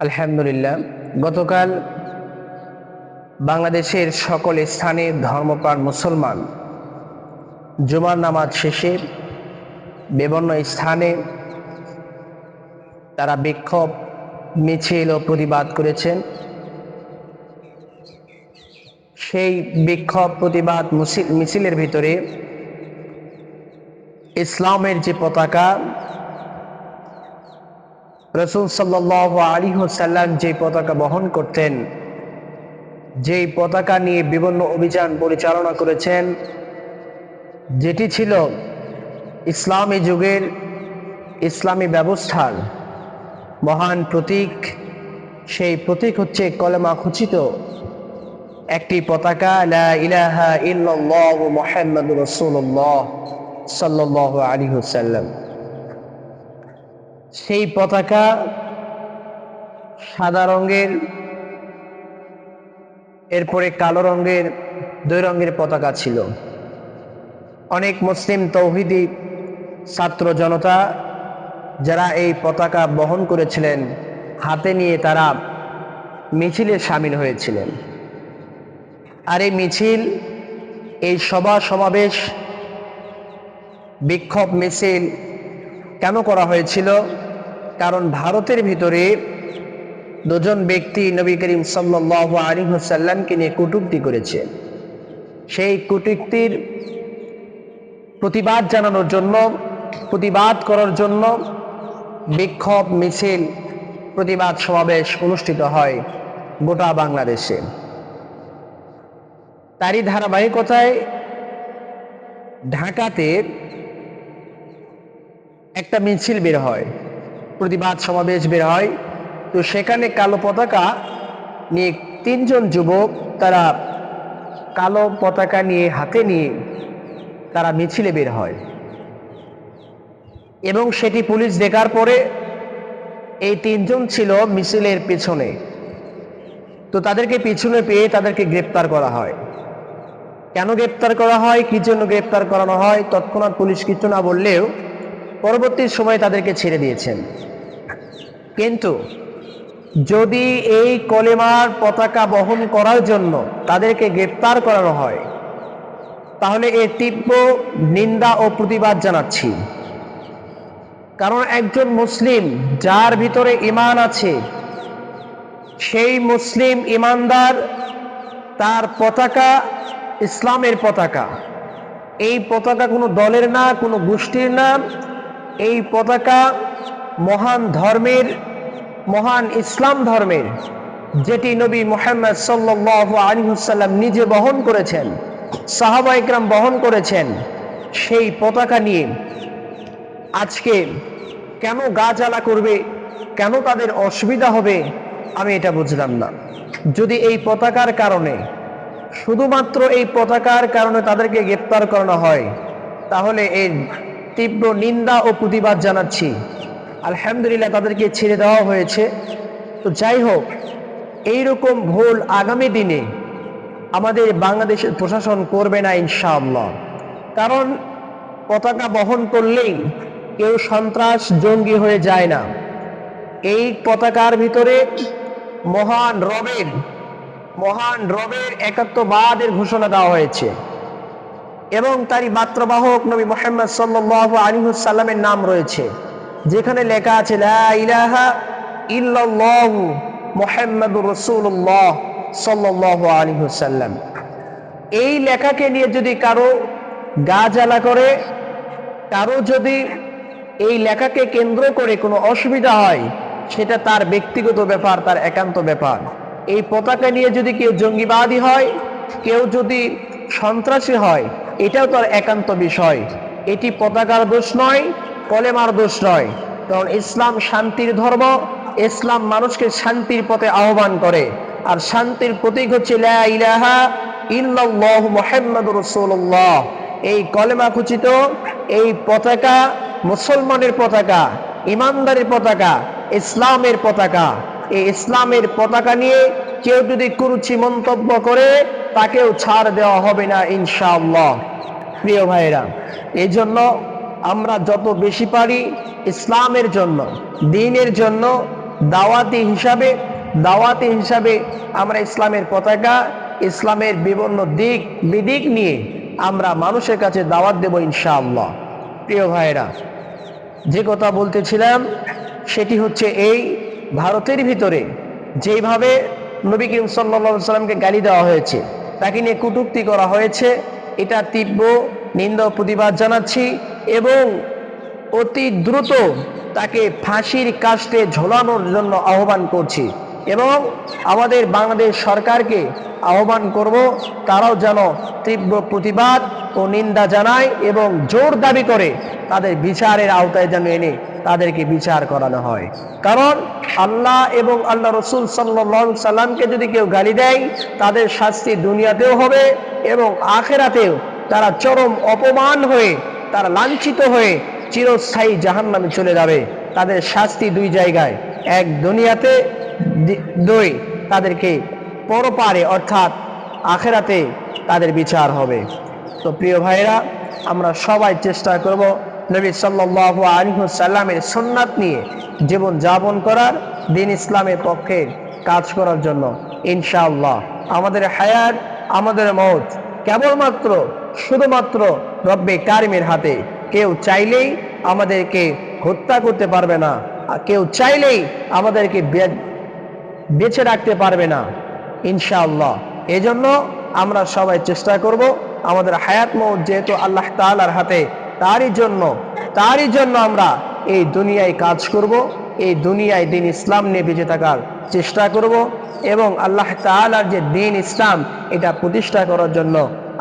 আলহামদুলিল্লাহ, গতকাল বাংলাদেশের সকল স্থানে ধর্মপ্রাণ মুসলমান জুমার নামাজ শেষে বিভিন্ন স্থানে তারা বিক্ষোভ, মিছিল ও প্রতিবাদ করেছেন। সেই বিক্ষোভ, প্রতিবাদ মিছিলের ভিতরে ইসলামের যে পতাকা রসুল সাল্লাহ আলী সাল্লাম যে পতাকা বহন করতেন, যেই পতাকা নিয়ে বিভিন্ন অভিযান পরিচালনা করেছেন, যেটি ছিল ইসলামী যুগের ইসলামী ব্যবস্থার মহান প্রতীক। সেই প্রতীক হচ্ছে কলেমা খচিত একটি পতাকা ইলাহা ইল্লাল্লাহু মুহাম্মাদুর রাসূলুল্লাহ সাল্লাল্লাহু আলাইহি সেই পতাকা সাদা রঙের, এরপরে কালো রঙের, দুই রঙের পতাকা ছিল। অনেক মুসলিম তৌহিদি ছাত্র জনতা যারা এই পতাকা বহন করেছিলেন, হাতে নিয়ে তারা মিছিলে সামিল হয়েছিলেন। আর এই মিছিল, এই সভা সমাবেশ, বিক্ষোভ মিছিল কেন করা হয়েছিল? কারণ ভারতের ভিতরে দুজন ব্যক্তি নবী করিম সাল্লাহ আলিহাসাল্লামকে নিয়ে কটূক্তি করেছে। সেই কটূক্তির প্রতিবাদ জানানোর জন্য, প্রতিবাদ করার জন্য বিক্ষোভ, মিছিল, প্রতিবাদ সমাবেশ অনুষ্ঠিত হয় গোটা বাংলাদেশে। তারই ধারাবাহিকতায় ঢাকাতে একটা মিছিল বের হয়। প্রতিবাদ সমাবেশ বের হয়। তো সেখানে কালো পতাকা নিয়ে তিনজন যুবক তারা কালো পতাকা নিয়ে হাতে নিয়ে তারা মিছিলে বের হয়। এবং সেটি পুলিশ দেখার পরে এই তিনজন ছিল মিছিলের পেছনে। তো তাদেরকে পিছনে পেয়ে তাদেরকে গ্রেপ্তার করা হয়। কেন গ্রেপ্তার করা হয়? কি জন্য গ্রেপ্তার করানো হয়? তৎক্ষণাৎ পুলিশ কিছু না বললেও পরবর্তী সময়ে তাদেরকে ছেড়ে দিয়েছেন। কিন্তু যদি এই কলেমার পতাকা বহন করার জন্য তাদেরকে গ্রেপ্তার করানো হয়, তাহলে এর তীব্র নিন্দা ও প্রতিবাদ জানাচ্ছি। কারণ একজন মুসলিম যার ভিতরে ইমান আছে, সেই মুসলিম ইমানদার তার পতাকা ইসলামের পতাকা। এই পতাকা কোনো দলের না, কোনো গোষ্ঠীর না এই পতাকা মহান ধর্মের, মহান ইসলাম ধর্মের, যেটি নবী মোহাম্মদ সাল্লাহ আলিহুসাল্লাম নিজে বহন করেছেন, সাহাবা ইকরাম বহন করেছেন, সেই পতাকা নিয়ে আজকে কেন গা জ্বালা করবে, কেন তাদের অসুবিধা হবে, আমি এটা বুঝলাম না। যদি এই পতাকার কারণে, শুধুমাত্র এই পতাকার কারণে তাদেরকে গ্রেপ্তার করানো হয়, তাহলে এর তীব্র নিন্দা ও প্রতিবাদ জানাচ্ছি। আলহামদুলিল্লাহ তাদেরকে ছেড়ে দেওয়া হয়েছে। তো যাই হোক, এইরকম ভুল আগামী দিনে আমাদের বাংলাদেশের প্রশাসন করবে না ইনশাআল্লাহ। কারণ পতাকা বহন করলেই কেউ সন্ত্রাস জঙ্গি হয়ে যায় না। এই পতাকার ভিতরে মহান রবের মহান রবের একাত্মবাদের ঘোষণা দেওয়া হয়েছে। এবং তারই মাত্রবাহক নবী মোহাম্মদ সাল্লাহ আলিহুসাল্লামের নাম রয়েছে, যেখানে লেখা আছে ইলাহা এই লেখাকে নিয়ে যদি কারও গা জ্বালা করে, কারও যদি এই লেখাকে কেন্দ্র করে কোনো অসুবিধা হয়, সেটা তার ব্যক্তিগত ব্যাপার, তার একান্ত ব্যাপার। এই পতাকা নিয়ে যদি কেউ জঙ্গিবাদী হয়, কেউ যদি সন্ত্রাসী হয় এটাও তার একান্ত বিষয়। এটি পতাকার দোষ নয়, কলেমার দোষ নয়। কারণ ইসলাম শান্তির ধর্ম, ইসলাম মানুষকে শান্তির পথে আহ্বান করে। আর শান্তির প্রতীক হচ্ছে রাসূলুল্লাহ। এই কলেমা খুচিত, এই পতাকা মুসলমানের পতাকা, ইমানদারের পতাকা, ইসলামের পতাকা। এই ইসলামের পতাকা নিয়ে কেউ যদি কুরুচি মন্তব্য করে তাকেও ছাড় দেওয়া হবে না, ইনশাআল্লাহ। প্রিয় ভাইরা এই জন্য আমরা যত বেশি পারি ইসলামের জন্য, দিনের জন্য দাওয়াতি হিসাবে দাওয়াতি হিসাবে আমরা ইসলামের পতাকা, ইসলামের বিভিন্ন দিক, বিদিক নিয়ে আমরা মানুষের কাছে দাওয়াত দেব, ইনশাআল্লাহ। প্রিয় ভাইরা যে কথা বলতেছিলাম, সেটি হচ্ছে এই ভারতের ভিতরে যেইভাবে নবী করিম সাল্লা সাল্লামকে গালি দেওয়া হয়েছে তাকে নিয়ে কটূক্তি করা হয়েছে। এটা তীব্র নিন্দা প্রতিবাদ জানাচ্ছি এবং অতি দ্রুত তাকে ফাঁসির কাস্টে ঝোলানোর জন্য আহ্বান করছি এবং আমাদের বাংলাদেশ সরকারকে আহ্বান করব, তারাও যেন তীব্র প্রতিবাদ ও নিন্দা জানায় এবং জোর দাবি করে তাদের বিচারের আওতায় যেন এনে তাদেরকে বিচার করানো হয়। কারণ আল্লাহ এবং আল্লাহ রসুল সাল্লাহ সাল্লামকে যদি কেউ গালি দেয়, তাদের শাস্তি দুনিয়াতেও হবে এবং আখেরাতেও তারা চরম অপমান হয়ে, তারা লাঞ্ছিত হয়ে চিরস্থায়ী জাহান নামে চলে যাবে। তাদের শাস্তি দুই জায়গায়। এক দুনিয়াতে দুই তাদেরকে পরপারে অর্থাৎ আখেরাতে তাদের বিচার হবে। তো প্রিয় ভাইরা আমরা সবাই চেষ্টা করব নবী সাল্লাল্লাহু আলাইহি সাল্লামের সুন্নাত নিয়ে জীবন যাপন করার। দিন ইসলামের পক্ষে কাজ করার জন্য, ইনশাআল্লাহ। আমাদের হায়াত, আমাদের মৌত কেবলমাত্র, শুধুমাত্র রব্বে কারিমের হাতে। কেউ চাইলেই আমাদেরকে হত্যা করতে পারবে না কেউ চাইলেই আমাদেরকে বে- বেঁচে রাখতে পারবে না, ইনশাআল্লাহ। এজন্য আমরা সবাই চেষ্টা করব আমাদের হায়াত মৌত যেহেতু আল্লাহ তাআলার হাতে, তারই জন্য তারই জন্য আমরা এই দুনিয়ায় কাজ করব। এই দুনিয়ায় দিন ইসলাম নিয়ে বেঁচে থাকার চেষ্টা করব এবং আল্লাহ তাআলার যে দিন ইসলাম, এটা প্রতিষ্ঠা করার জন্য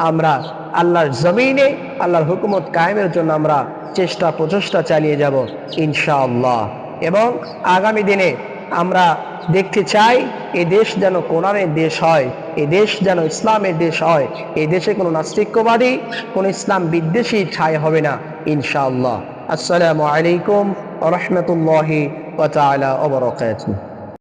আমরা আল্লাহর জমিনে, আল্লাহর হুকুমত কায়েমের জন্য আমরা চেষ্টা প্রচেষ্টা চালিয়ে যাব ইনশাআল্লাহ। এবং আগামী দিনে আমরা দেখতে চাই, এ দেশ যেন কোরআনের দেশ হয়, এ দেশ যেন ইসলামের দেশ হয়, এ দেশে কোনো নাস্তিক্যবাদী, কোনো ইসলাম বিদ্বেষী ঠাই হবে না ইনশাআল্লাহ। আসসালামু আলাইকুম রহমতুল্লাহি وتعالى وبركاته.